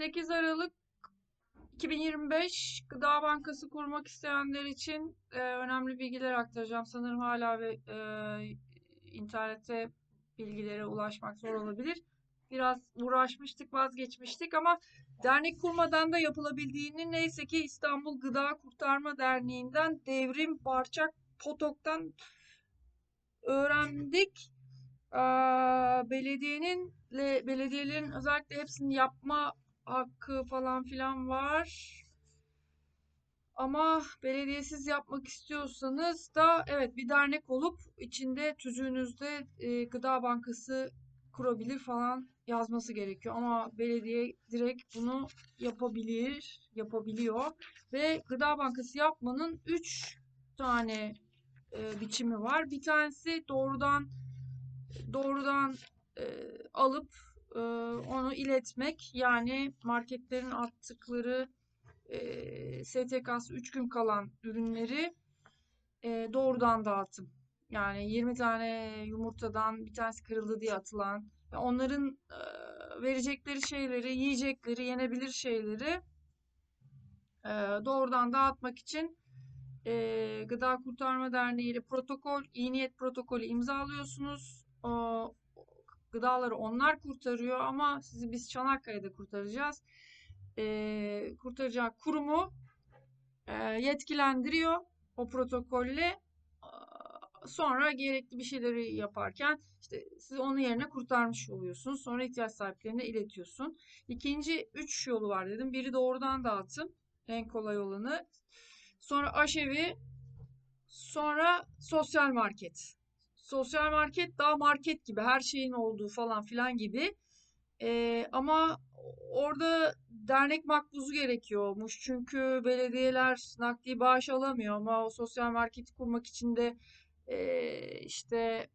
8 Aralık 2025 Gıda Bankası kurmak isteyenler için e, önemli bilgiler aktaracağım. Sanırım hala ve e, internette bilgilere ulaşmak zor olabilir. Biraz uğraşmıştık, vazgeçmiştik ama dernek kurmadan da yapılabildiğini neyse ki İstanbul Gıda Kurtarma Derneği'nden Devrim Barçak Potok'tan öğrendik. Aa, belediyenin belediyelerin özellikle hepsini yapma hakkı falan filan var. Ama belediyesiz yapmak istiyorsanız da evet bir dernek olup içinde tüzüğünüzde e, gıda bankası kurabilir falan yazması gerekiyor. Ama belediye direkt bunu yapabilir, yapabiliyor. Ve gıda bankası yapmanın 3 tane e, biçimi var. Bir tanesi doğrudan doğrudan e, alıp e, onu iletmek yani marketlerin attıkları e, STK'sı 3 gün kalan ürünleri e, doğrudan dağıtım. Yani 20 tane yumurtadan bir tanesi kırıldı diye atılan ve onların e, verecekleri şeyleri, yiyecekleri, yenebilir şeyleri e, doğrudan dağıtmak için e, Gıda Kurtarma Derneği ile protokol, iyi niyet protokolü imzalıyorsunuz. Gıdaları onlar kurtarıyor ama sizi biz Çanakkale'de kurtaracağız. E, kurtaracağı kurumu e, yetkilendiriyor o protokolle. Sonra gerekli bir şeyleri yaparken işte siz onun yerine kurtarmış oluyorsunuz. Sonra ihtiyaç sahiplerine iletiyorsun. İkinci üç yolu var dedim. Biri doğrudan dağıtım. En kolay olanı. Sonra aşevi. Sonra sosyal market. Sosyal market daha market gibi her şeyin olduğu falan filan gibi. Ee, ama orada dernek makbuzu gerekiyormuş. Çünkü belediyeler nakdi bağış alamıyor ama o sosyal marketi kurmak için de e, işte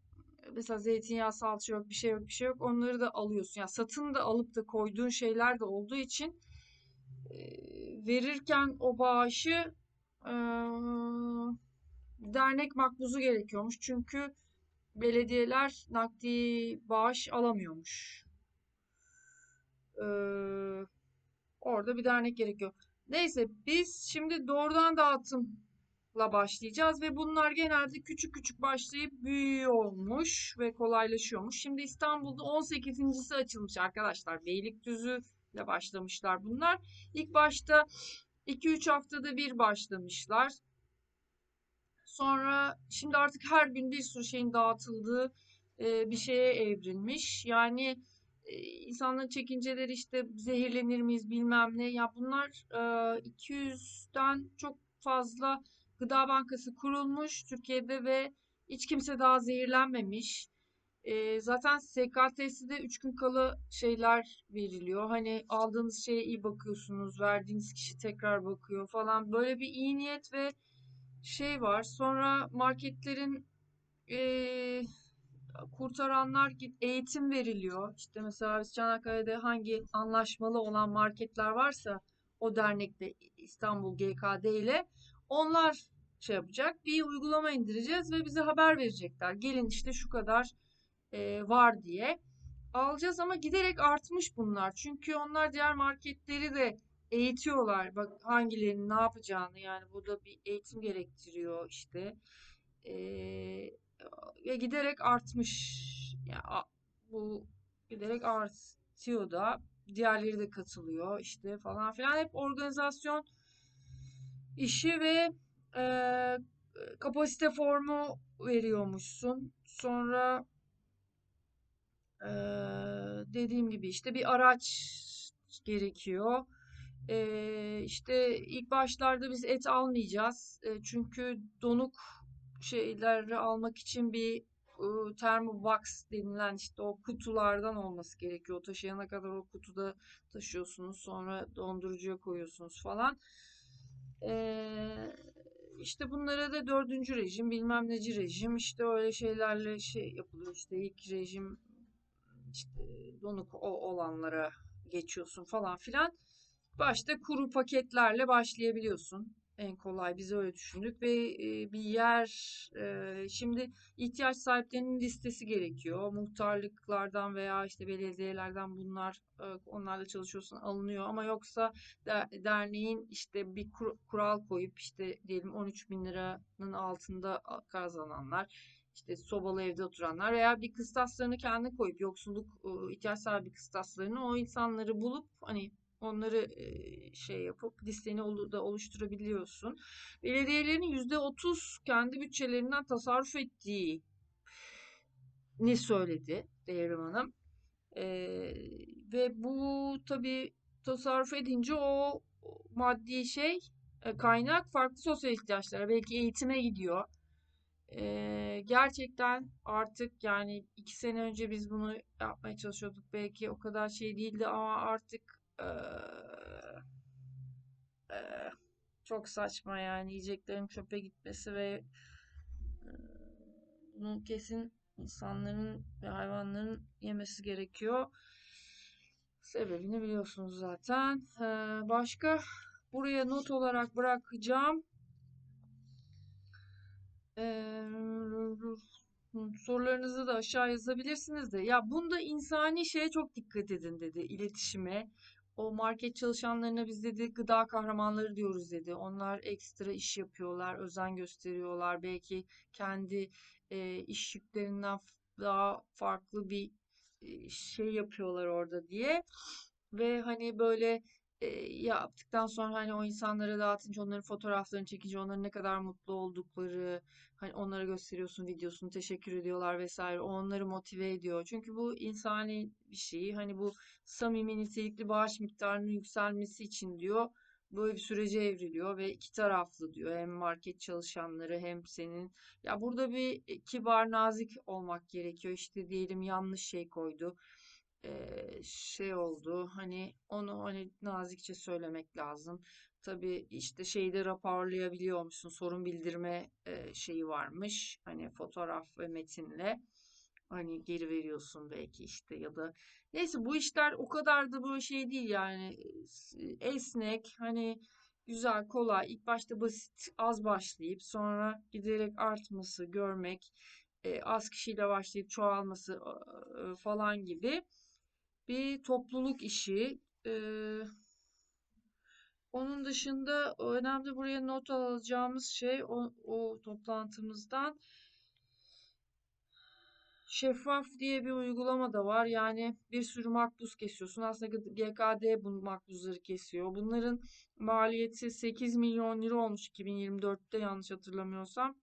mesela zeytinyağı salça yok bir şey yok bir şey yok onları da alıyorsun. Yani satın da alıp da koyduğun şeyler de olduğu için e, verirken o bağışı e, dernek makbuzu gerekiyormuş. Çünkü belediyeler nakdi bağış alamıyormuş. Ee, orada bir dernek gerekiyor. Neyse biz şimdi doğrudan dağıtımla başlayacağız ve bunlar genelde küçük küçük başlayıp büyüyormuş ve kolaylaşıyormuş. Şimdi İstanbul'da 18.si açılmış arkadaşlar. Beylikdüzü ile başlamışlar bunlar. İlk başta 2-3 haftada bir başlamışlar. Sonra şimdi artık her gün bir sürü şeyin dağıtıldığı e, bir şeye evrilmiş. Yani e, insanların çekinceleri işte zehirlenir miyiz bilmem ne. Ya bunlar e, 200'den çok fazla gıda bankası kurulmuş Türkiye'de ve hiç kimse daha zehirlenmemiş. E, zaten SKT'si 3 gün kala şeyler veriliyor. Hani aldığınız şeye iyi bakıyorsunuz, verdiğiniz kişi tekrar bakıyor falan. Böyle bir iyi niyet ve şey var. Sonra marketlerin e, kurtaranlar eğitim veriliyor. İşte mesela biz Çanakkale'de hangi anlaşmalı olan marketler varsa o dernekte İstanbul GKD ile onlar şey yapacak. Bir uygulama indireceğiz ve bize haber verecekler. Gelin işte şu kadar e, var diye. Alacağız ama giderek artmış bunlar. Çünkü onlar diğer marketleri de eğitiyorlar. Bak hangilerinin ne yapacağını yani burada bir eğitim gerektiriyor işte. Ee, ve giderek artmış. Yani bu giderek artıyor da diğerleri de katılıyor işte falan filan. Hep organizasyon işi ve e, kapasite formu veriyormuşsun. Sonra e, dediğim gibi işte bir araç gerekiyor. Ee, işte ilk başlarda biz et almayacağız. E, çünkü donuk şeyleri almak için bir e, thermobox denilen işte o kutulardan olması gerekiyor. O taşıyana kadar o kutuda taşıyorsunuz. Sonra dondurucuya koyuyorsunuz falan. Ee, işte bunlara da dördüncü rejim, bilmem neci rejim, işte öyle şeylerle şey yapılıyor. İşte ilk rejim işte donuk olanlara geçiyorsun falan filan. Başta kuru paketlerle başlayabiliyorsun. en kolay. Biz öyle düşündük ve e, bir yer e, şimdi ihtiyaç sahiplerinin listesi gerekiyor. Muhtarlıklardan veya işte belediyelerden bunlar e, onlarla çalışıyorsan alınıyor ama yoksa de- derneğin işte bir kur- kural koyup işte diyelim 13 bin liranın altında kazananlar işte sobalı evde oturanlar veya bir kıstaslarını kendi koyup yoksulluk ihtiyaç sahibi kıstaslarını o insanları bulup hani onları şey yapıp listeni da oluşturabiliyorsun. Belediyelerin %30 kendi bütçelerinden tasarruf ettiğini söyledi Devrim Hanım. E, ve bu tabii tasarruf edince o maddi şey e, kaynak farklı sosyal ihtiyaçlara belki eğitime gidiyor. Eee, gerçekten artık yani iki sene önce biz bunu yapmaya çalışıyorduk. Belki o kadar şey değildi ama artık eee, eee, çok saçma yani yiyeceklerin çöpe gitmesi ve bunu kesin insanların ve hayvanların yemesi gerekiyor. Sebebini biliyorsunuz zaten. Eee, başka buraya not olarak bırakacağım. Eee, sorularınızı da aşağı yazabilirsiniz de. Ya bunda insani şeye çok dikkat edin dedi. iletişime. O market çalışanlarına biz dedi gıda kahramanları diyoruz dedi. Onlar ekstra iş yapıyorlar, özen gösteriyorlar. Belki kendi e, iş yüklerinden daha farklı bir e, şey yapıyorlar orada diye. Ve hani böyle e, yaptıktan sonra hani o insanlara dağıtınca onların fotoğraflarını çekince onların ne kadar mutlu oldukları hani onlara gösteriyorsun videosunu teşekkür ediyorlar vesaire o onları motive ediyor. Çünkü bu insani bir şey hani bu samimi nitelikli bağış miktarının yükselmesi için diyor böyle bir sürece evriliyor ve iki taraflı diyor hem market çalışanları hem senin. Ya burada bir e, kibar nazik olmak gerekiyor. İşte diyelim yanlış şey koydu şey oldu hani onu hani nazikçe söylemek lazım. Tabii işte şeyi de raporlayabiliyor musun? Sorun bildirme şeyi varmış. Hani fotoğraf ve metinle hani geri veriyorsun belki işte ya da neyse bu işler o kadar da böyle şey değil yani esnek hani güzel kolay ilk başta basit az başlayıp sonra giderek artması görmek az kişiyle başlayıp çoğalması falan gibi bir topluluk işi. Ee, onun dışında önemli buraya not alacağımız şey o, o toplantımızdan şeffaf diye bir uygulama da var. Yani bir sürü makbuz kesiyorsun. Aslında GKD bu makbuzları kesiyor. Bunların maliyeti 8 milyon lira olmuş 2024'te yanlış hatırlamıyorsam.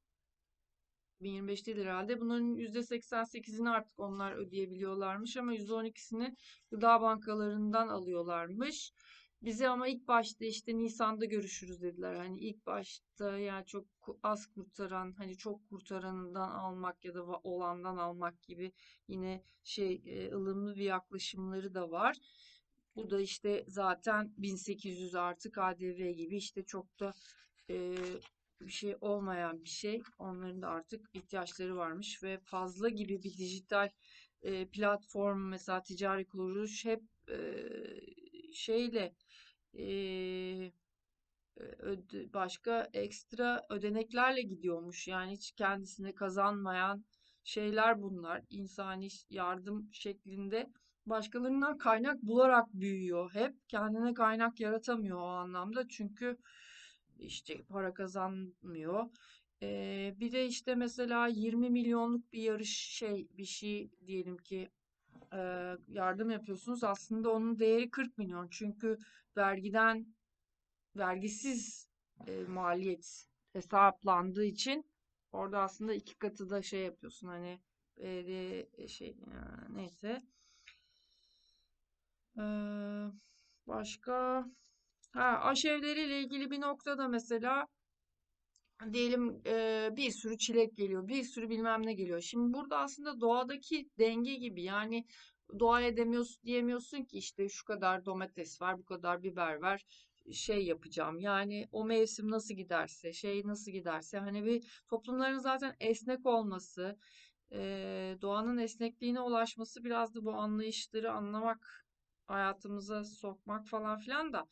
2025 değil herhalde. Bunların %88'ini artık onlar ödeyebiliyorlarmış ama %12'sini gıda bankalarından alıyorlarmış. Bize ama ilk başta işte Nisan'da görüşürüz dediler. Hani ilk başta yani çok az kurtaran, hani çok kurtaranından almak ya da olandan almak gibi yine şey e, ılımlı bir yaklaşımları da var. Bu da işte zaten 1800 artı KDV gibi işte çok da e, bir şey olmayan bir şey. Onların da artık ihtiyaçları varmış ve fazla gibi bir dijital e, platform mesela ticari kuruluş hep e, şeyle e, öde- başka ekstra ödeneklerle gidiyormuş. Yani hiç kendisine kazanmayan şeyler bunlar. İnsani yardım şeklinde başkalarından kaynak bularak büyüyor. Hep kendine kaynak yaratamıyor o anlamda. Çünkü işte para kazanmıyor. Ee, bir de işte mesela 20 milyonluk bir yarış şey bir şey diyelim ki e, yardım yapıyorsunuz. Aslında onun değeri 40 milyon. Çünkü vergiden vergisiz e, maliyet hesaplandığı için orada aslında iki katı da şey yapıyorsun hani belediye şey e, neyse. Ee, başka ha aşevleriyle ilgili bir noktada mesela diyelim e, bir sürü çilek geliyor, bir sürü bilmem ne geliyor. Şimdi burada aslında doğadaki denge gibi yani doğaya demiyorsun, diyemiyorsun ki işte şu kadar domates var, bu kadar biber var, şey yapacağım. Yani o mevsim nasıl giderse, şey nasıl giderse hani bir toplumların zaten esnek olması, e, doğanın esnekliğine ulaşması biraz da bu anlayışları anlamak hayatımıza sokmak falan filan da.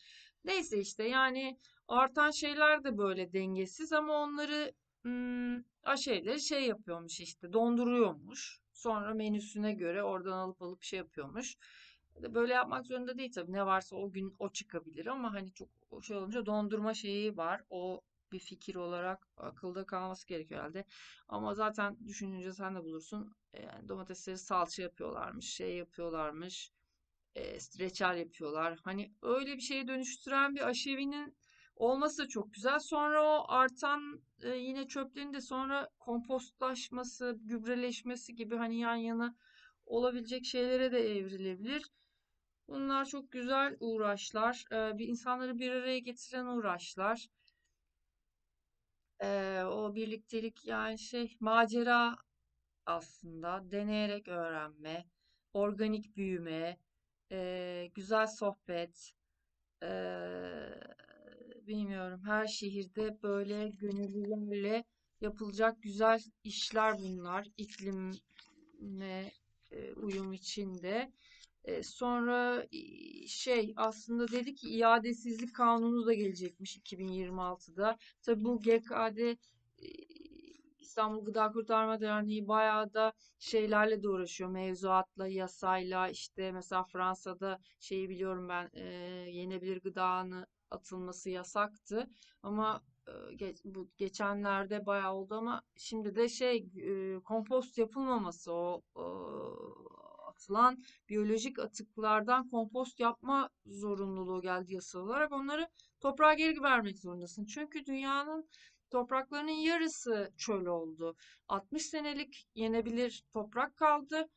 Neyse işte yani artan şeyler de böyle dengesiz ama onları hmm, şeyleri şey yapıyormuş işte donduruyormuş. Sonra menüsüne göre oradan alıp alıp şey yapıyormuş. Böyle yapmak zorunda değil tabii. Ne varsa o gün o çıkabilir ama hani çok şey olunca dondurma şeyi var. O bir fikir olarak akılda kalması gerekiyor herhalde. Ama zaten düşününce sen de bulursun. Yani domatesleri salça yapıyorlarmış, şey yapıyorlarmış, e, reçel yapıyorlar. Hani öyle bir şeye dönüştüren bir aşevinin olması da çok güzel. Sonra o artan e, yine çöplerin de sonra kompostlaşması, gübreleşmesi gibi hani yan yana olabilecek şeylere de evrilebilir. Bunlar çok güzel uğraşlar. E, bir insanları bir araya getiren uğraşlar. E, o birliktelik yani şey macera aslında deneyerek öğrenme, organik büyüme, e, güzel sohbet, e, bilmiyorum her şehirde böyle gönüllülerle yapılacak güzel işler bunlar iklime e, uyum içinde. E, sonra şey aslında dedi ki iadesizlik kanunu da gelecekmiş 2026'da. Tabi bu GKD İstanbul Gıda Kurtarma Derneği bayağı da şeylerle de uğraşıyor. Mevzuatla, yasayla işte mesela Fransa'da şeyi biliyorum ben e, yenebilir gıdanın atılması yasaktı. Ama e, bu geçenlerde bayağı oldu ama şimdi de şey e, kompost yapılmaması o e, atılan biyolojik atıklardan kompost yapma zorunluluğu geldi yasal olarak. Onları toprağa geri vermek zorundasın. Çünkü dünyanın topraklarının yarısı çöl oldu. 60 senelik yenebilir toprak kaldı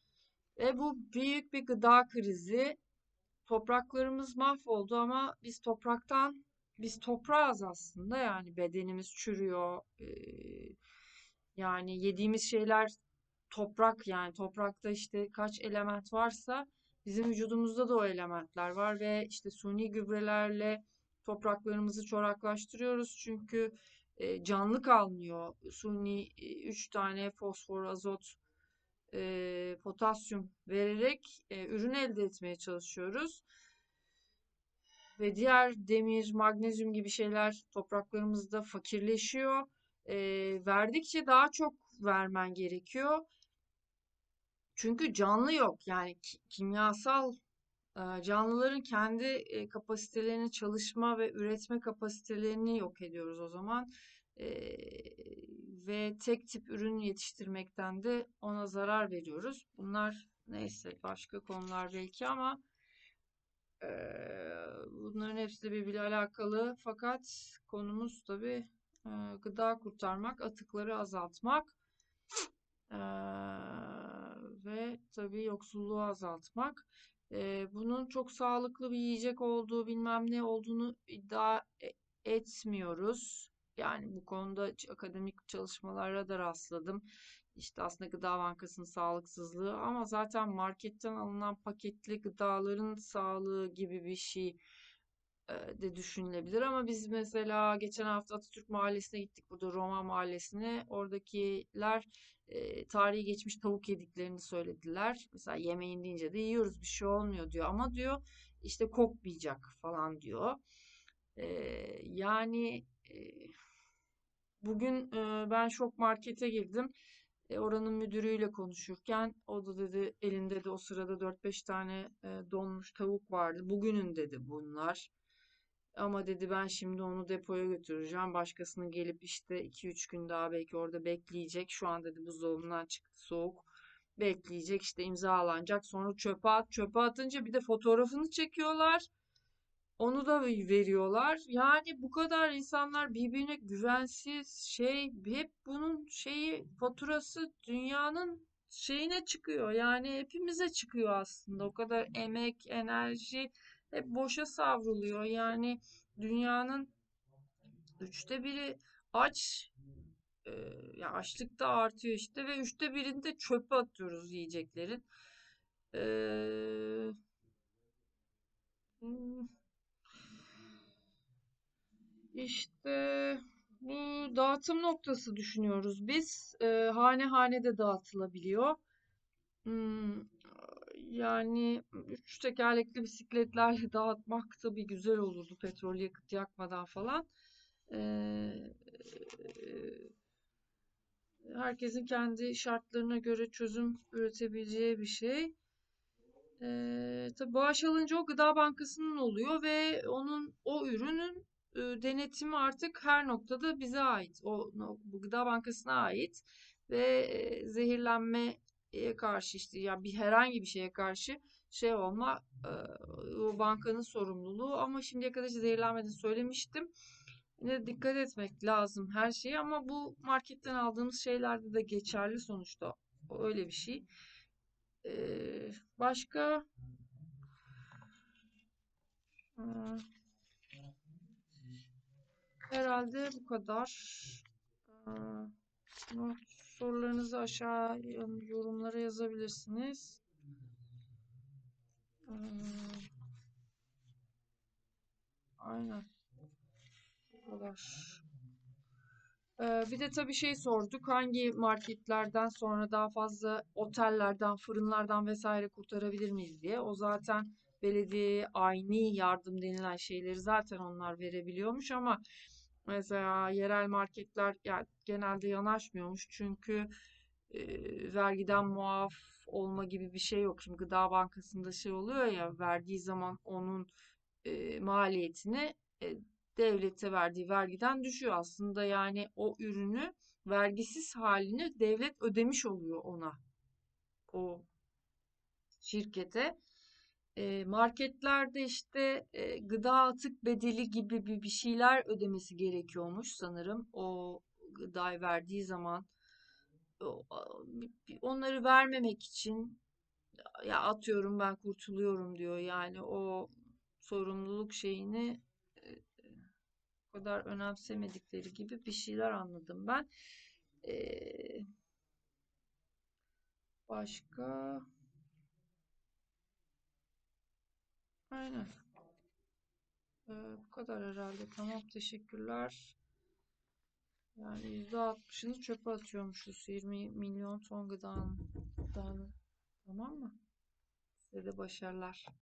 ve bu büyük bir gıda krizi. Topraklarımız mahvoldu ama biz topraktan biz toprağız aslında yani bedenimiz çürüyor. Ee, yani yediğimiz şeyler toprak yani toprakta işte kaç element varsa bizim vücudumuzda da o elementler var ve işte suni gübrelerle topraklarımızı çoraklaştırıyoruz çünkü e, canlı kalmıyor. Suni 3 e, tane fosfor, azot, e, potasyum vererek e, ürün elde etmeye çalışıyoruz. Ve diğer demir, magnezyum gibi şeyler topraklarımızda fakirleşiyor. E, verdikçe daha çok vermen gerekiyor. Çünkü canlı yok. Yani kimyasal canlıların kendi kapasitelerini, çalışma ve üretme kapasitelerini yok ediyoruz o zaman. ve tek tip ürün yetiştirmekten de ona zarar veriyoruz. Bunlar neyse başka konular belki ama bunların hepsi birbiriyle alakalı. Fakat konumuz tabii gıda kurtarmak, atıkları azaltmak ve tabii yoksulluğu azaltmak. E, bunun çok sağlıklı bir yiyecek olduğu bilmem ne olduğunu iddia e, etmiyoruz. Yani bu konuda akademik çalışmalara da rastladım. İşte aslında gıda bankasının sağlıksızlığı ama zaten marketten alınan paketli gıdaların sağlığı gibi bir şey de düşünülebilir ama biz mesela geçen hafta Atatürk Mahallesi'ne gittik burada Roma Mahallesi'ne. Oradakiler e, tarihi geçmiş tavuk yediklerini söylediler. Mesela yemeğin deyince de yiyoruz bir şey olmuyor diyor ama diyor işte kokmayacak falan diyor. E, yani e, bugün e, ben şok markete girdim. E, oranın müdürüyle konuşurken o da dedi elinde de o sırada 4-5 tane e, donmuş tavuk vardı. Bugünün dedi bunlar. Ama dedi ben şimdi onu depoya götüreceğim. Başkasının gelip işte 2-3 gün daha belki orada bekleyecek. Şu an dedi buzdolabından çıktı soğuk. Bekleyecek işte imzalanacak. Sonra çöpe at. Çöpe atınca bir de fotoğrafını çekiyorlar. Onu da veriyorlar. Yani bu kadar insanlar birbirine güvensiz şey hep bunun şeyi faturası dünyanın şeyine çıkıyor. Yani hepimize çıkıyor aslında. O kadar emek, enerji hep boşa savruluyor. Yani dünyanın üçte biri aç e, ya açlık da artıyor işte ve üçte birini de çöpe atıyoruz yiyeceklerin. Ee, işte bu dağıtım noktası düşünüyoruz biz. Ee, hane hane de dağıtılabiliyor. Hmm, Yani üç tekerlekli bisikletlerle dağıtmak tabii güzel olurdu petrol yakıt yakmadan falan. Eee, herkesin kendi şartlarına göre çözüm üretebileceği bir şey. Eee tabii bağış alınca o Gıda Bankası'nın oluyor ve onun o ürünün e, denetimi artık her noktada bize ait. O no- bu Gıda Bankası'na ait ve e, zehirlenmeye karşı işte ya bir herhangi bir şeye karşı şey olma e, o bankanın sorumluluğu ama şimdiye kadar hiç söylemiştim. Yine dikkat etmek lazım her şeye ama bu marketten aldığımız şeylerde de geçerli sonuçta. Öyle bir şey. Ee, başka Aa, herhalde bu kadar. Aa, not sorularınızı aşağı yorumlara yazabilirsiniz. Aa, aynen bu kadar. Ee, bir de tabii şey sorduk. Hangi marketlerden sonra daha fazla otellerden, fırınlardan vesaire kurtarabilir miyiz diye. O zaten belediye aynı yardım denilen şeyleri zaten onlar verebiliyormuş ama mesela yerel marketler ya genelde yanaşmıyormuş. Çünkü e, vergiden muaf olma gibi bir şey yok. Şimdi Gıda Bankası'nda şey oluyor ya verdiği zaman onun e, maliyetini e, devlete verdiği vergiden düşüyor. Aslında yani o ürünü vergisiz halini devlet ödemiş oluyor ona, o şirkete. Marketlerde işte gıda atık bedeli gibi bir, bir şeyler ödemesi gerekiyormuş sanırım. O gıdayı verdiği zaman onları vermemek için ya atıyorum ben kurtuluyorum diyor. Yani o sorumluluk şeyini o kadar önemsemedikleri gibi bir şeyler anladım ben. Başka? Aynen. Ee, bu kadar herhalde. Tamam, teşekkürler. Yani %60'ını çöpe atıyormuşuz. 20 milyon ton gıdanın. Tamam mı? Size de başarılar.